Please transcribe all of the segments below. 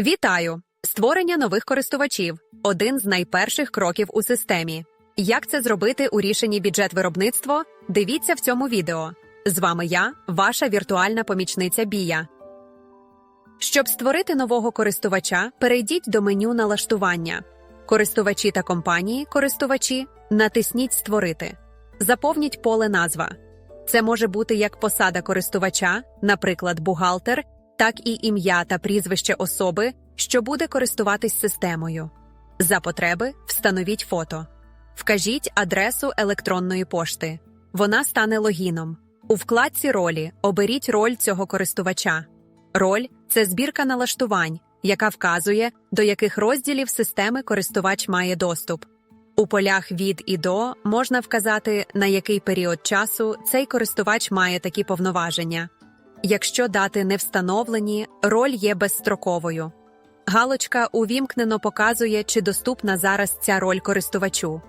Вітаю! Створення нових користувачів один з найперших кроків у системі. Як це зробити у рішенні бюджет виробництво? Дивіться в цьому відео. З вами я, ваша віртуальна помічниця Бія. Щоб створити нового користувача, перейдіть до меню налаштування. Користувачі та компанії, користувачі, натисніть Створити. Заповніть поле назва. Це може бути як посада користувача, наприклад, бухгалтер, так і ім'я та прізвище особи, що буде користуватись системою. За потреби встановіть фото. Вкажіть адресу електронної пошти. Вона стане логіном. У вкладці ролі оберіть роль цього користувача. Роль це збірка налаштувань, яка вказує, до яких розділів системи користувач має доступ. У полях від і до можна вказати, на який період часу цей користувач має такі повноваження. Якщо дати не встановлені, роль є безстроковою. Галочка увімкнено показує, чи доступна зараз ця роль користувачу.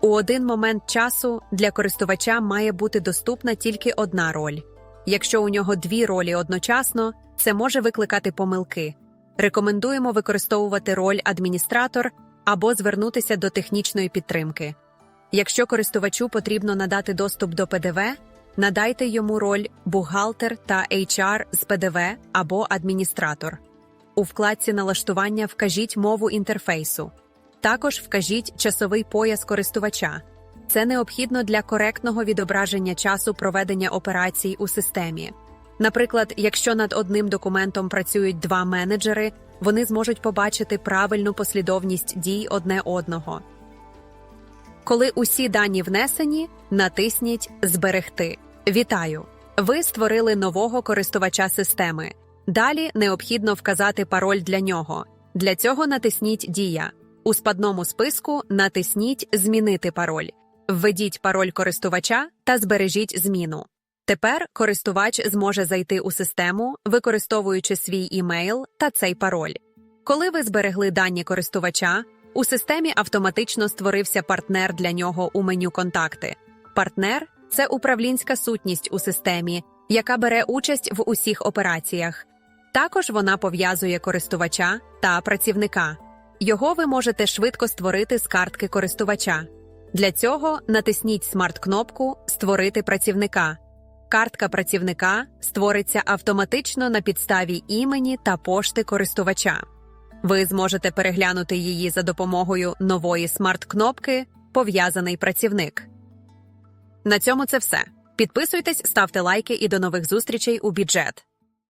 У один момент часу для користувача має бути доступна тільки одна роль. Якщо у нього дві ролі одночасно, це може викликати помилки. Рекомендуємо використовувати роль адміністратор або звернутися до технічної підтримки. Якщо користувачу потрібно надати доступ до ПДВ, надайте йому роль бухгалтер та HR з ПДВ або адміністратор. У вкладці налаштування вкажіть мову інтерфейсу. Також вкажіть часовий пояс користувача. Це необхідно для коректного відображення часу проведення операцій у системі. Наприклад, якщо над одним документом працюють два менеджери, вони зможуть побачити правильну послідовність дій одне одного. Коли усі дані внесені, натисніть Зберегти. Вітаю! Ви створили нового користувача системи. Далі необхідно вказати пароль для нього. Для цього натисніть Дія. У спадному списку натисніть Змінити пароль. Введіть пароль користувача та збережіть зміну. Тепер користувач зможе зайти у систему, використовуючи свій імейл та цей пароль. Коли ви зберегли дані користувача, у системі автоматично створився партнер для нього у меню Контакти. Партнер це управлінська сутність у системі, яка бере участь в усіх операціях. Також вона пов'язує користувача та працівника. Його ви можете швидко створити з картки користувача. Для цього натисніть смарт-кнопку Створити працівника. Картка працівника створиться автоматично на підставі імені та пошти користувача. Ви зможете переглянути її за допомогою нової смарт-кнопки Пов'язаний працівник. На цьому це все. Підписуйтесь, ставте лайки і до нових зустрічей у бюджет.